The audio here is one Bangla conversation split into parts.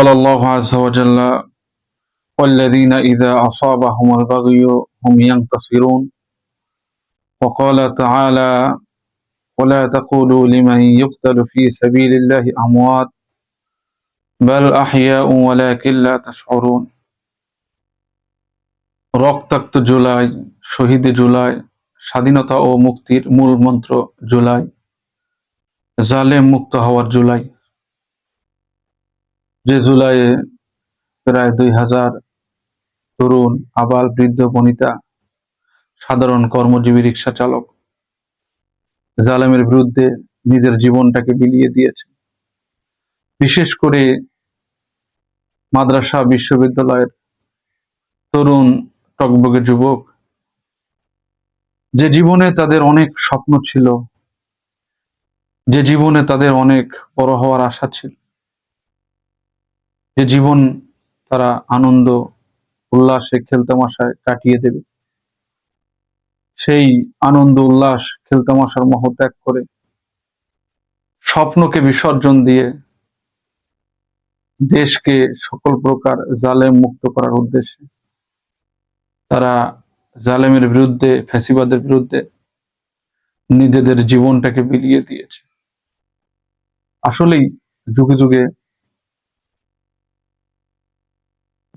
قال الله عز وجل والذين إذا أصابهم البغي هم ينتصرون وقال تعالى ولا تقولوا لمن يقتل في سبيل الله أموات بل أحياء ولكن لا تشعرون রক্তাক্ত জুলাই শহীদে জুলাই স্বাধীনতা ও মুক্তির মূল মন্ত্র জুলাই জালেম মুক্ত হওয়ার জুলাই যে জুলাইয়ে প্রায় দুই হাজার তরুণ আবাল বৃদ্ধ বনিতা, সাধারণ কর্মজীবী রিক্সা চালক, জালেমের বিরুদ্ধে নিজের জীবনটাকে বিলিয়ে দিয়েছে। বিশেষ করে মাদ্রাসা বিশ্ববিদ্যালয়ের তরুণ টকবগে যুবক, যে জীবনে তাদের অনেক স্বপ্ন ছিল, যে জীবনে তাদের অনেক বড় হওয়ার আশা ছিল যে জীবন তারা আনন্দ, উল্লাসে খেলতামাশায় কাটিয়ে দেবে। সেই আনন্দ, উল্লাস খেলতামাশার মোহ ত্যাগ করে স্বপ্নকে বিসর্জন দিয়ে দেশকে সকল প্রকার জালেম মুক্ত করার উদ্দেশ্যে তারা জালেমের বিরুদ্ধে, ফ্যাসিবাদের বিরুদ্ধে নিজেদের জীবনটাকে বিলিয়ে দিয়েছে। আসলেই যুগে যুগে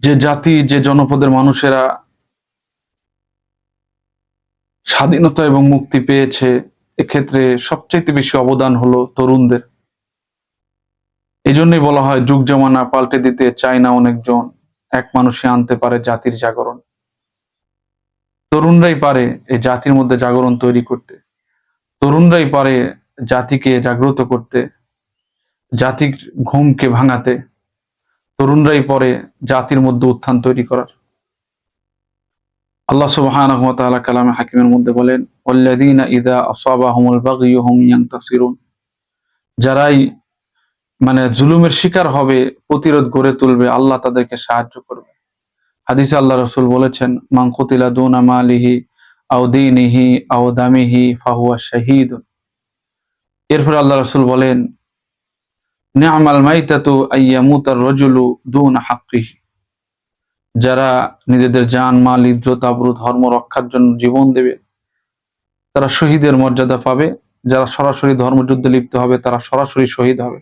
যে জাতি, যে জনপদের মানুষেরা স্বাধীনতা এবং মুক্তি পেয়েছে, এক্ষেত্রে সবচাইতে বেশি অবদান হলো তরুণদের। এই জন্যই বলা হয়, যুগ জমানা পাল্টে দিতে চায় না অনেকজন, এক মানুষে আনতে পারে জাতির জাগরণ। তরুণরাই পারে এই জাতির মধ্যে জাগরণ তৈরি করতে। তরুণরাই পারে জাতিকে জাগ্রত করতে, জাতির ঘুমকে ভাঙাতে। তরুণরাই পরে জাতির মধ্যে উত্থান তৈরি করার। আল্লাহ তাআলা কালামে হাকিমের মধ্যে বলেন যারাই মানে জুলুমের শিকার হবে, প্রতিরোধ গড়ে তুলবে, আল্লাহ তাদেরকে সাহায্য করবে। হাদিসে আল্লাহ রসুল বলেছেন, মান কুতিলা দুনা মালিহি আও দীনিহি আও দামিহি ফাহুয়া শাহীদ এরপর আল্লাহ রসুল বলেন রজুলু যারা নিজেদের জান, মাল, ইজ্জত ধর্ম রক্ষার জন্য জীবন দেবে, তারা শহীদের মর্যাদা পাবে। যারা সরাসরি ধর্মযুদ্ধে লিপ্ত হবে, তারা সরাসরি শহীদ হবে।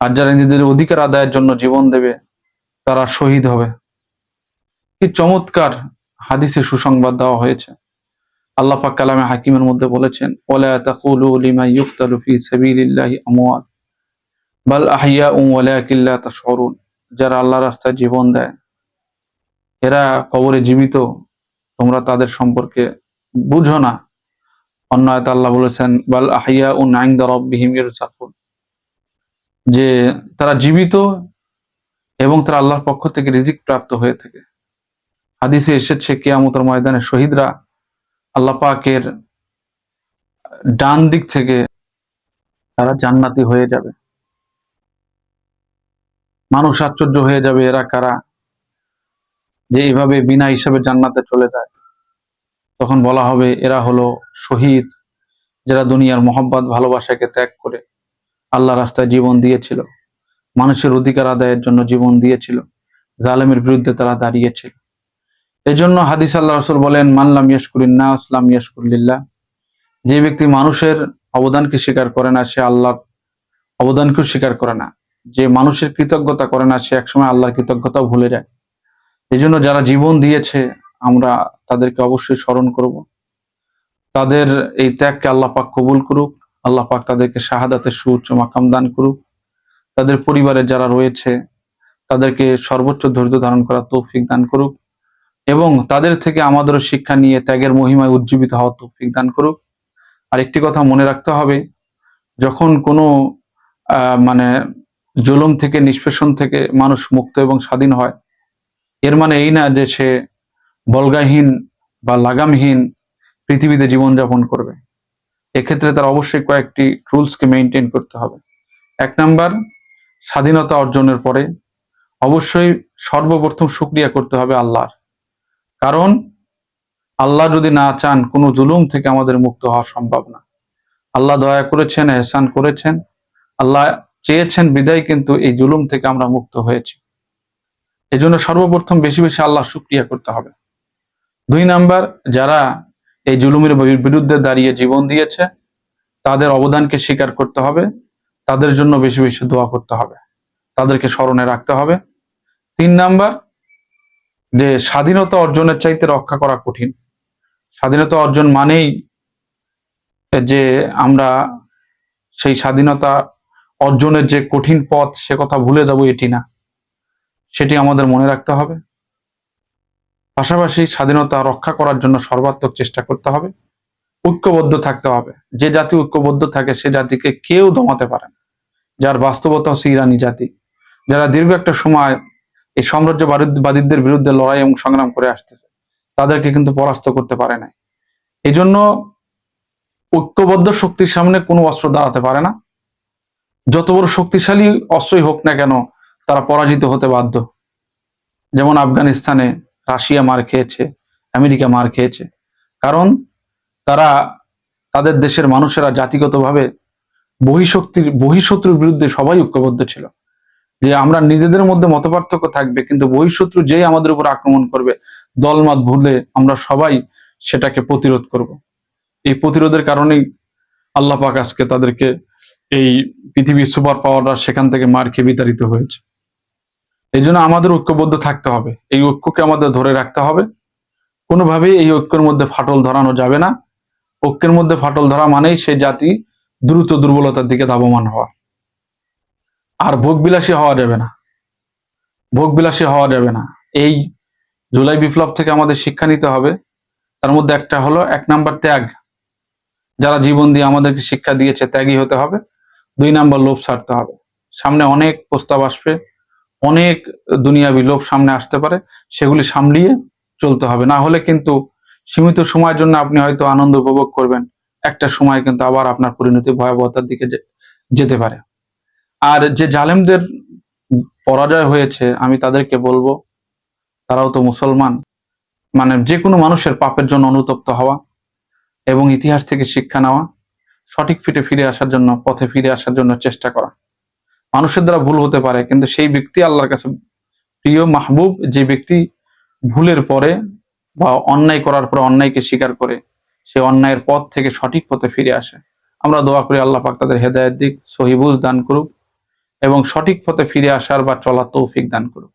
আর যারা নিজেদের অধিকার আদায়ের জন্য জীবন দেবে, তারা শহীদ হবে। কি চমৎকার হাদিসে সুসংবাদ দেওয়া হয়েছে। আল্লাহ পাক কালামে হাকিমের মধ্যে বলেছেন, ওয়ালা তাকুলু লিমা ইউকতালু ফি সাবিলিল্লাহি আমওয়াত। বাল আহইয়াউম ওয়ালাকিন লা তাশউরুন, যারা আল্লাহ রাস্তায় জীবন দেয়, এরা কবরে জীবিত, তোমরা তাদের সম্পর্কে বুঝো না। অন্য আয়াতে আল্লাহ বলেছেন, বাল আহিয়া ও নাইন্দা রব্বিহিম যে তারা জীবিত এবং তারা আল্লাহর পক্ষ থেকে রিজিক প্রাপ্ত হয়ে থাকে। হাদিসে এসেছে, কেয়ামতের ময়দানে শহীদরা আল্লাহ পাকের ডান দিক থেকে তারা জান্নাতি হয়ে যাবে। মানুষ আশ্চর্য হয়ে যাবে এরা কারা? যে এইভাবে বিনা হিসাবে জান্নাতে চলে যায়। তখন বলা হবে, এরা হলো শহীদ, যারা দুনিয়ার মোহাম্মত ভালোবাসাকে ত্যাগ করে আল্লাহ রাস্তায় জীবন দিয়েছিল। মানুষের অধিকার আদায়ের জন্য জীবন দিয়েছিল। জালেমের বিরুদ্ধে তারা দাঁড়িয়েছিল। এই জন্য হাদিস আল্লাহ রসুল বলেন মানলাম ইয়াসকুরিন্না আসলাম ইয়াসকুল্লিল্লাহ যে ব্যক্তি মানুষের অবদানকে স্বীকার করে না, সে আল্লাহর অবদানকেও স্বীকার করে না। যে মানুষের কৃতজ্ঞতা করে না, সে একসময় আল্লাহর কৃতজ্ঞতাও ভুলে যায়। এই জন্য যারা জীবন দিয়েছে, আমরা তাদেরকে অবশ্যই স্মরণ করব। তাদের এই ত্যাগকে আল্লাহ পাক কবুল করুক, আল্লাহ পাক তাদেরকে শাহাদাতের সুউচ্চ মাকাম দান করুক। তাদের পরিবারের যারা রয়েছে, তাদেরকে সর্বোচ্চ ধৈর্য ধারণ করার তৌফিক দান করুক এবং তাদের থেকে আমাদেরও শিক্ষা নিয়ে ত্যাগের মহিমায় উজ্জীবিত হওয়ার তৌফিক দান করুক। আর একটি কথা মনে রাখতে হবে, যখন কোনো মানে জুলুম থেকে, নিষ্পেষণ থেকে মানুষ মুক্ত এবং স্বাধীন হয়। এর মানে এই না যে সে বলগাহীন বা লাগামহীন পৃথিবীতে জীবনযাপন করবে। এক্ষেত্রে তার অবশ্যই কয়েকটি রুলসকে মেনটেন করতে হবে। এক নাম্বার, স্বাধীনতা অর্জনের পরে অবশ্যই সর্বপ্রথম সুক্রিয়া করতে হবে আল্লাহর। কারণ, আল্লাহ যদি না চান, কোনো জুলুম থেকে আমাদের মুক্ত হওয়া সম্ভব না। আল্লাহ দয়া করেছেন, এহসান করেছেন। আল্লাহ চেয়েছেন বিদায়, কিন্তু এই জুলুম থেকে আমরা মুক্ত হয়েছি। এজন্য সর্বপ্রথম বেশি বেশি আল্লাহ শুক্রিয়া করতে হবে। দুই নাম্বার, যারা এই জুলুমের বিরুদ্ধে দাঁড়িয়ে জীবন দিয়েছে, তাদের অবদানকে স্বীকার করতে হবে। তাদের জন্য বেশি বেশি দোয়া করতে হবে। তাদেরকে স্মরণে রাখতে হবে। তিন নাম্বার, যে স্বাধীনতা অর্জনের চাইতে রক্ষা করা কঠিন। স্বাধীনতা অর্জন মানেই যে আমরা সেই স্বাধীনতা অর্জনের যে কঠিন পথ, সে কথা ভুলে যাব এটি না। সেটি আমাদের মনে রাখতে হবে। পাশাপাশি স্বাধীনতা রক্ষা করার জন্য সর্বাত্মক চেষ্টা করতে হবে। ঐক্যবদ্ধ থাকতে হবে। যে জাতি ঐক্যবদ্ধ থাকে, সে জাতিকে কেউ দমাতে পারে না। যার বাস্তবতা হচ্ছে ইরানি জাতি। যারা দীর্ঘ একটা সময় এই সাম্রাজ্যবাদীদের বিরুদ্ধে লড়াই এবং সংগ্রাম করে আসতেছে, তাদেরকে কিন্তু পরাস্ত করতে পারে নাই। এই জন্য ঐক্যবদ্ধ শক্তির সামনে কোনো অস্ত্র দাঁড়াতে পারে না। যত বড় শক্তিশালী অস্ত্রই হোক না কেন, তারা পরাজিত হতে বাধ্য। যেমন আফগানিস্তানে রাশিয়া মার খেয়েছে, আমেরিকা মার খেয়েছে। কারণ তারা তাদের দেশের মানুষেরা জাতিগতভাবে বহিঃশক্তির, বহিঃশত্রুর বিরুদ্ধে সবাই ঐক্যবদ্ধ ছিল। যে আমরা নিজেদের মধ্যে মতপার্থক্য থাকবে, কিন্তু বহিঃশত্রু যেই আমাদের উপর আক্রমণ করবে, দলমত ভুলে আমরা সবাই সেটাকে প্রতিরোধ করব। এই প্রতিরোধের কারণেই আল্লাহ পাক আজকে তাদেরকে এই পৃথিবীর সুপার পাওয়াররা সেখান থেকে মার খেয়ে বিতাড়িত হয়েছে। এই জন্য আমাদের ঐক্যবদ্ধ থাকতে হবে। এই ঐক্যকে আমাদের ধরে রাখতে হবে। কোনোভাবেই এই ঐক্যের মধ্যে ফাটল ধরানো যাবে না। ঐক্যের মধ্যে ফাটল ধরা মানেই সেই জাতি দ্রুত দুর্বলতার দিকে ধাবমান হওয়া। আর ভোগবিলাসী হওয়া যাবে না। ভোগবিলাসী হওয়া যাবে না। এই জুলাই বিপ্লব থেকে আমাদের শিক্ষা নিতে হবে। তার মধ্যে একটা হলো এক নাম্বার ত্যাগ। যারা জীবন দিয়ে আমাদেরকে শিক্ষা দিয়েছে, ত্যাগী হতে হবে। দুই নাম্বার লোভ ছাড়তে হবে। সামনে অনেক প্রস্তাব আসবে, অনেক দুনিয়াবি লোভ সামনে আসতে পারে, সেগুলি সামলিয়ে চলতে হবে। না হলে কিন্তু সীমিত সময়ের জন্য আপনি হয়তো আনন্দ উপভোগ করবেন, একটা সময় কিন্তু আবার আপনার পরিণতি ভয়াবহতার দিকে যেতে পারে। আর যে জালেমদের পরাজয় হয়েছে, আমি তাদেরকে বলব, তারাও তো মুসলমান মানে যে কোনো মানুষের পাপের জন্য অনুতপ্ত হওয়া এবং ইতিহাস থেকে শিক্ষা নেওয়া সঠিক ফিটে ফিরে আসার জন্য, পথে ফিরে আসার জন্য চেষ্টা করা। মানুষের দ্বারা ভুল হতে পারে, কিন্তু সেই ব্যক্তি আল্লাহর কাছে প্রিয়, মাহবুব, যে ব্যক্তি ভুলের পরে বা অন্যায় করার পরে অন্যায়কে স্বীকার করে, সে অন্যায়ের পথ থেকে সঠিক পথে ফিরে আসে। আমরা দোয়া করি আল্লাহ পাক তাদের হেদায়েত দিক, সহিবুজ দান করুক এবং সঠিক পথে ফিরে আসার বা চলার তৌফিক দান করুক।